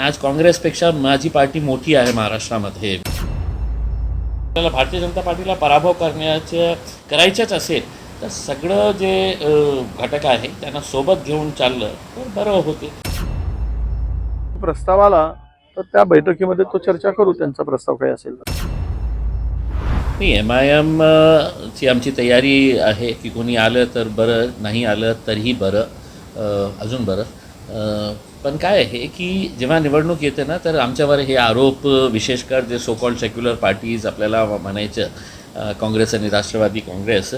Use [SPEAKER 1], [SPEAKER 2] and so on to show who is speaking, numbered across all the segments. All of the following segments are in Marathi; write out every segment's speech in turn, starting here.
[SPEAKER 1] आज काँग्रेसपेक्षा माझी पार्टी मोठी आहे महाराष्ट्रामध्ये. आपल्याला भारतीय जनता पार्टीला पराभव करण्याचं करायचंच असेल तर सगळं जे घटक आहे त्यांना सोबत घेऊन चाललं तर बरं होते.
[SPEAKER 2] प्रस्ताव आला तर त्या बैठकीमध्ये तो चर्चा करू त्यांचा प्रस्ताव काही असेल
[SPEAKER 1] नाही एम आय एम ची आमची तयारी आहे की कोणी आलं तर बरं नाही आलं तरीही बरं अजून बरं. पण काय आहे की जेव्हा निवडणूक येते ना तर आमच्यावर हे आरोप विशेषकर जे सो सेक्युलर पार्टीज आपल्याला म्हणायचं काँग्रेस आणि राष्ट्रवादी काँग्रेस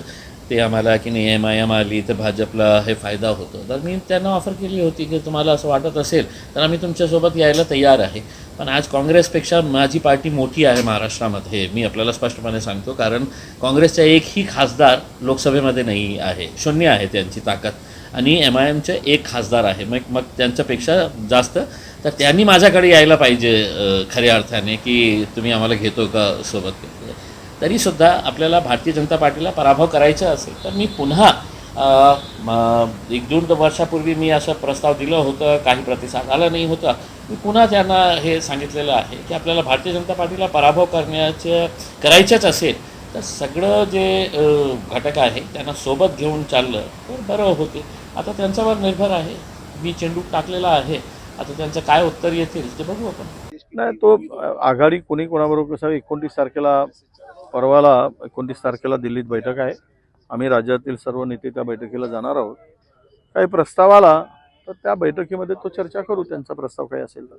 [SPEAKER 1] ते आम्हाला की नाही एम आय एम आली तर भाजपला हे फायदा होतो. तर मी त्यांना ऑफर केली होती की तुम्हाला असं वाटत असेल तर आम्ही तुमच्यासोबत यायला तयार आहे. पण आज काँग्रेसपेक्षा माझी पार्टी मोठी आहे महाराष्ट्रामध्ये मी आपल्याला स्पष्टपणे सांगतो कारण काँग्रेसचा एकही खासदार लोकसभेमध्ये नाही आहे. शून्य आहे त्यांची ताकद. आणि एम आय एमचे एक खासदार आहे. मग मग त्यांच्यापेक्षा जास्त तर त्यांनी माझ्याकडे यायला पाहिजे खऱ्या अर्थाने की तुम्ही आम्हाला घेतो का सोबत? तरीसुद्धा आपल्याला भारतीय जनता पार्टीला पराभव करायचा असेल तर मी पुन्हा एक दोन वर्षापूर्वी मी असं प्रस्ताव दिलं होतं काही प्रतिसाद आला नाही होता. मी पुन्हा त्यांना हे सांगितलेलं आहे की आपल्याला भारतीय जनता पार्टीला पराभव करण्याचं करायचंच असेल तर सगळं जे घटक आहे त्यांना सोबत घेऊन चाललं तर बरं होते. आता त्यांच्यावर निर्भर आहे. मी चेंडू टाकलेला आहे. आता त्यांचं काय उत्तर येतील ते बघू आपण.
[SPEAKER 2] नाही तो आघाडी कोणी कोणाबरोबर कसं एकोणतीस तारखेला परवाला एकोणतीस तारखेला दिल्लीत बैठक आहे. आम्ही राज्यातील सर्व नेते त्या बैठकीला जाणार आहोत. काही प्रस्ताव आला तर त्या बैठकीमध्ये तो चर्चा करू त्यांचा प्रस्ताव काही असेल तर.